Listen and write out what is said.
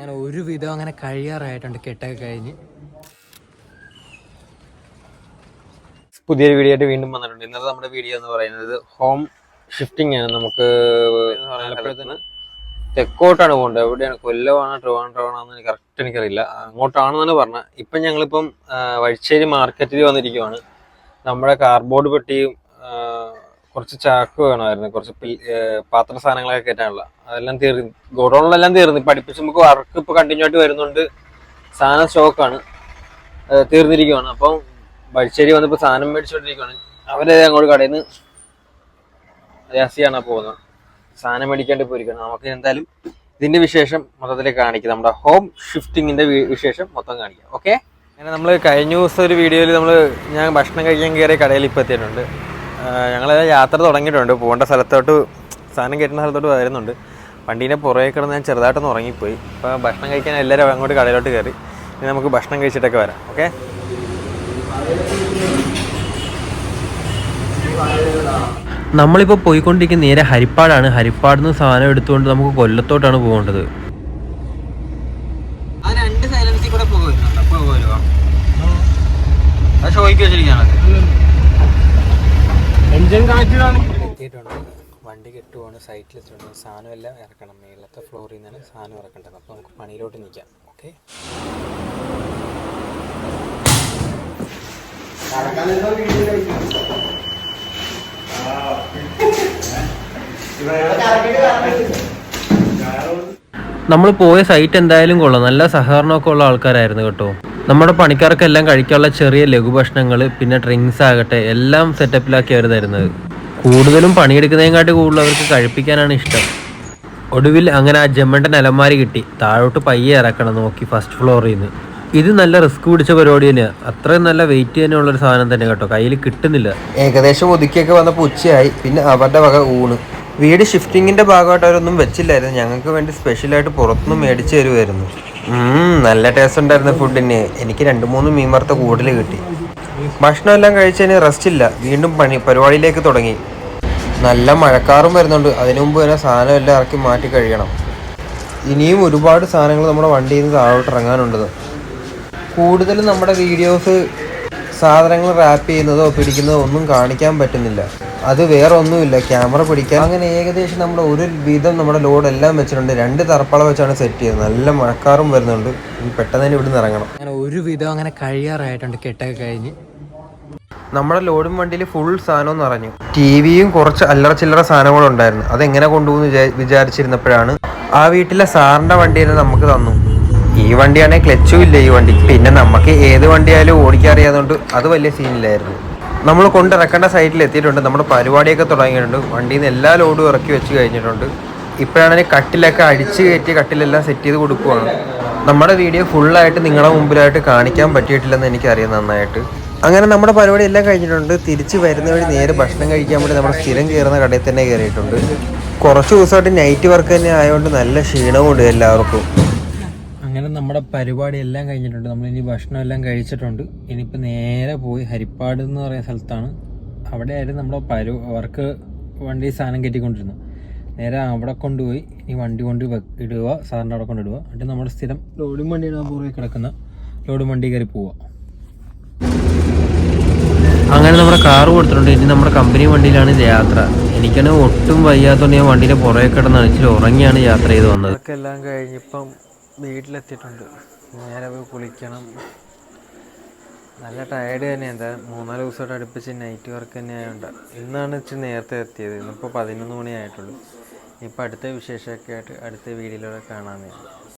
അങ്ങനെ ഒരുവിധം അങ്ങനെ കഴിയാറായിട്ടുണ്ട് കെട്ടൊക്കെ കഴിഞ്ഞ്. പുതിയൊരു വീഡിയോ ആയിട്ട് വീണ്ടും വന്നിട്ടുണ്ട്. ഇന്നത്തെ നമ്മുടെ വീഡിയോ എന്ന് പറയുന്നത് ഹോം ഷിഫ്റ്റിംഗ് ആണ്. നമുക്ക് തെക്കോട്ടാണ് പോകേണ്ടത്. എവിടെയാണ്? കൊല്ലമാണോ ട്രിവാൻഡ്രമാണോ കറക്റ്റ് എനിക്കറിയില്ല. അങ്ങോട്ടാണെന്നാണ് പറഞ്ഞത്. ഇപ്പം ഞങ്ങളിപ്പം വഴിച്ചേരി മാർക്കറ്റിൽ വന്നിരിക്കുവാണ്. നമ്മുടെ കാർഡ്ബോർഡ് പെട്ടിയും കുറച്ച് ചാക്ക് വേണമായിരുന്നു കുറച്ച് പാത്ര സാധനങ്ങളൊക്കെ കയറ്റാനുള്ള. അതെല്ലാം തീർന്നു. ഗോഡൗണിലെല്ലാം തീർന്നു. പഠിപ്പിച്ച് നമുക്ക് വർക്ക് ഇപ്പോൾ കണ്ടിന്യൂ ആയിട്ട് വരുന്നുണ്ട്. സാധനം സ്റ്റോക്കാണ് തീർന്നിരിക്കുവാണ്. അപ്പം വഴിച്ചേരി വന്നപ്പോൾ സാധനം മേടിച്ചുകൊണ്ടിരിക്കുകയാണ് അവരെ അങ്ങോട്ട് കടയിൽ നിന്ന് രഹസ്യമാണ് പോകുന്നത്. സാധനം മേടിക്കാണ്ട് പോയിരിക്കണം നമുക്ക് എന്തായാലും ഇതിന്റെ വിശേഷം മൊത്തത്തിൽ കാണിക്കാം. നമ്മുടെ ഹോം ഷിഫ്റ്റിങ്ങിന്റെ വിശേഷം മൊത്തം കാണിക്കാം. ഓക്കെ അങ്ങനെ നമ്മൾ കഴിഞ്ഞ ദിവസം ഒരു വീഡിയോയിൽ നമ്മൾ ഞാൻ ഭക്ഷണം കഴിക്കാൻ കയറിയ കടയിൽ ഇപ്പോൾ എത്തിയിട്ടുണ്ട്. ഞങ്ങൾ യാത്ര തുടങ്ങിയിട്ടുണ്ട്. പോകേണ്ട സ്ഥലത്തോട്ട് സാധനം കയറ്റുന്ന സ്ഥലത്തോട്ട് വരുന്നുണ്ട്. വണ്ടീന്റെ പുറകെ കിടന്ന് ഞാൻ ചെറുതായിട്ടൊന്ന് ഉറങ്ങിപ്പോയി. അപ്പോൾ ഭക്ഷണം കഴിക്കാൻ എല്ലാവരും അങ്ങോട്ട് കടയിലോട്ട് കയറി. ഇനി നമുക്ക് ഭക്ഷണം കഴിച്ചിട്ടൊക്കെ വരാം. ഓക്കെ? നമ്മളിപ്പോൾ പോയിക്കൊണ്ടിരിക്കുന്ന നേരെ ഹരിപ്പാടാണ്. ഹരിപ്പാടിൽ നിന്ന് സാധനം എടുത്തുകൊണ്ട് നമുക്ക് കൊല്ലത്തോട്ടാണ് പോകേണ്ടത്. ആ രണ്ട് എത്തിയിട്ടുണ്ട്. വണ്ടി കെട്ടുവാണ് സൈറ്റിൽ എത്തിയിട്ടുണ്ട് സാധനം എല്ലാം ഇറക്കണം. മേളത്തെ ഫ്ലോറിൽ നിന്നാണ് സാധനം ഇറക്കേണ്ടത്. അപ്പോൾ നമുക്ക് പണിയിലോട്ട് നിൽക്കാം ഓക്കെ? നമ്മൾ പോയ സൈറ്റ് എന്തായാലും കൊള്ളാം. നല്ല സഹകരണമൊക്കെ ഉള്ള ആൾക്കാരായിരുന്നു കേട്ടോ. നമ്മുടെ പണിക്കാർക്കെല്ലാം കഴിക്കാനുള്ള ചെറിയ ലഘുഭക്ഷണങ്ങൾ പിന്നെ ഡ്രിങ്ക്സ് ആകട്ടെ എല്ലാം സെറ്റപ്പിലാക്കി അവർ തരുന്നത്. കൂടുതലും പണിയെടുക്കുന്നതിനെക്കാട്ടി കൂടുതൽ അവർക്ക് കഴിപ്പിക്കാനാണ് ഇഷ്ടം. ഒടുവിൽ അങ്ങനെ ആ ജമ്മന്റെ നിലമാരി കിട്ടി. താഴോട്ട് പയ്യെ ഇറക്കണം നോക്കി ഫസ്റ്റ് ഫ്ലോറിൽ നിന്ന് ഇത് നല്ല റിസ്ക് പിടിച്ച പരിപാടി തന്നെയാണ് അത്രയും നല്ല വെയിറ്റ് തന്നെയുള്ള ഒരു സാധനം തന്നെ കേട്ടോ. കയ്യിൽ കിട്ടുന്നില്ല. ഏകദേശം ഒതുക്കിയൊക്കെ വന്നപ്പോൾ ഉച്ചയായി. പിന്നെ അവരുടെ വക ഊണ്. വീട് ഷിഫ്റ്റിങ്ങിന്റെ ഭാഗമായിട്ട് അവരൊന്നും വെച്ചില്ലായിരുന്നു. ഞങ്ങൾക്ക് വേണ്ടി സ്പെഷ്യലായിട്ട് പുറത്തുനിന്ന് മേടിച്ചു തരുമായിരുന്നു നല്ല ടേസ്റ്റ് ഉണ്ടായിരുന്നു ഫുഡിന് എനിക്ക് രണ്ട് മൂന്ന് മീൻ വറുത്ത കൂടുതൽ കിട്ടി. ഭക്ഷണം എല്ലാം കഴിച്ചതിന് റെസ്റ്റ് ഇല്ല. വീണ്ടും പണി പരിപാടിയിലേക്ക് തുടങ്ങി. നല്ല മഴക്കാറും വരുന്നുണ്ട്. അതിനു മുമ്പ് തന്നെ സാധനം എല്ലാം ഇറക്കി മാറ്റി കഴിയണം. ഇനിയും ഒരുപാട് സാധനങ്ങൾ നമ്മുടെ വണ്ടിയിൽ നിന്ന് താഴോട്ട് ഇറങ്ങാനുണ്ട്. കൂടുതലും നമ്മുടെ വീഡിയോസ് സാധനങ്ങൾ റാപ്പ് ചെയ്യുന്നതോ പിടിക്കുന്നതോ ഒന്നും കാണിക്കാൻ പറ്റുന്നില്ല. അത് വേറെ ഒന്നുമില്ല ക്യാമറ പിടിക്കാൻ. അങ്ങനെ ഏകദേശം നമ്മൾ ഒരു വിധം നമ്മുടെ ലോഡ് എല്ലാം വെച്ചിട്ടുണ്ട്. രണ്ട് തറപ്പള വെച്ചാണ് സെറ്റ് ചെയ്തത്. നല്ല മഴക്കാറും വരുന്നുണ്ട്. പെട്ടെന്ന് തന്നെ ഇവിടുന്ന് ഇറങ്ങണം. അങ്ങനെ ഒരു വിധം അങ്ങനെ കഴിയാറായിട്ടുണ്ട് കെട്ടൊക്കെ കഴിഞ്ഞ്. നമ്മുടെ ലോഡും വണ്ടിയിൽ ഫുൾ സാധനം നിറഞ്ഞു ടി വിയും കുറച്ച് അല്ലറ ചില്ലറ സാധനങ്ങളും ഉണ്ടായിരുന്നു. അതെങ്ങനെ കൊണ്ടുപോകുന്നു വിചാ- വിചാരിച്ചിരുന്നപ്പോഴാണ് ആ വീട്ടിലെ സാറിന്റെ വണ്ടി തന്നെ നമുക്ക് തന്നു. ഈ വണ്ടിയാണെങ്കിൽ ക്ലച്ചും ഇല്ല ഈ വണ്ടിക്ക്. പിന്നെ നമുക്ക് ഏത് വണ്ടിയായാലും ഓടിക്കാറിയാതുകൊണ്ട് അത് വലിയ സീനില്ലായിരുന്നു നമ്മൾ കൊണ്ടിറക്കേണ്ട സൈറ്റിൽ എത്തിയിട്ടുണ്ട്. നമ്മുടെ പരിപാടിയൊക്കെ തുടങ്ങിയിട്ടുണ്ട്. വണ്ടിയിൽ നിന്ന് എല്ലാ ലോഡും ഇറക്കി വെച്ച് കഴിഞ്ഞിട്ടുണ്ട്. ഇപ്പോഴാണെങ്കിൽ കട്ടിലൊക്കെ അടിച്ച് കയറ്റി കട്ടിലെല്ലാം സെറ്റ് ചെയ്ത് കൊടുക്കുവാണ്. നമ്മുടെ വീഡിയോ ഫുള്ളായിട്ട് നിങ്ങളുടെ മുമ്പിലായിട്ട് കാണിക്കാൻ പറ്റിയിട്ടില്ലെന്ന് എനിക്കറിയാം നന്നായിട്ട്. അങ്ങനെ നമ്മുടെ പരിപാടി എല്ലാം കഴിഞ്ഞിട്ടുണ്ട്. തിരിച്ച് വരുന്ന വഴി നേരെ ഭക്ഷണം കഴിക്കാൻ വേണ്ടി നമ്മൾ സ്ഥിരം കയറുന്ന കടയിൽ തന്നെ കയറിയിട്ടുണ്ട്. കുറച്ച് ദിവസമായിട്ട് നൈറ്റ് വർക്ക് തന്നെ ആയതുകൊണ്ട് നല്ല ക്ഷീണമുണ്ട് എല്ലാവർക്കും. അങ്ങനെ നമ്മുടെ പരിപാടി എല്ലാം കഴിഞ്ഞിട്ടുണ്ട്. നമ്മളിനി ഭക്ഷണം എല്ലാം കഴിച്ചിട്ടുണ്ട്. ഇനിയിപ്പോൾ നേരെ പോയി ഹരിപ്പാട് എന്ന് പറയുന്ന സ്ഥലത്താണ്. അവിടെ ആയിരുന്നു നമ്മുടെ പരു വർക്ക് വണ്ടി സാധനം കയറ്റിക്കൊണ്ടിരുന്നു നേരെ അവിടെ കൊണ്ടുപോയി ഇനി വണ്ടി കൊണ്ട് ഇടുക സാറിന്റെ അവിടെ കൊണ്ടിടുക എന്നിട്ട് നമ്മുടെ സ്ഥിരം ലോഡും വണ്ടിയാണ് പൂർവം കിടക്കുന്ന ലോഡും വണ്ടി കയറി പോവുക. അങ്ങനെ നമ്മുടെ കാറ് കൊടുത്തിട്ടുണ്ട്. ഇനി നമ്മുടെ കമ്പനി വണ്ടിയിലാണ് യാത്ര. എനിക്കാണെങ്കിൽ ഒട്ടും വയ്യാത്തതുകൊണ്ട് ഞാൻ വണ്ടിയുടെ പുറകെ കിടന്ന് ഉറങ്ങിയാണ് യാത്ര ചെയ്ത് വന്നത്. എല്ലാം കഴിഞ്ഞിപ്പം വീട്ടിലെത്തിയിട്ടുണ്ട്. നേരെ പോയി കുളിക്കണം. നല്ല ടയേർഡ് തന്നെ എന്താ മൂന്നാൽ ദിവസമായിട്ട് അടുപ്പിച്ച് നൈറ്റ് വർക്ക് തന്നെ ആയതുകൊണ്ട് ഇന്നാണ് ഇച്ചിരി നേരത്തെ എത്തിയത്. ഇന്നിപ്പോൾ പതിനൊന്ന് മണി ആയിട്ടുള്ളൂ ഇപ്പോൾ അടുത്ത വിശേഷമൊക്കെ ആയിട്ട് അടുത്ത വീഡിയോയിലൂടെ കാണാമെന്ന്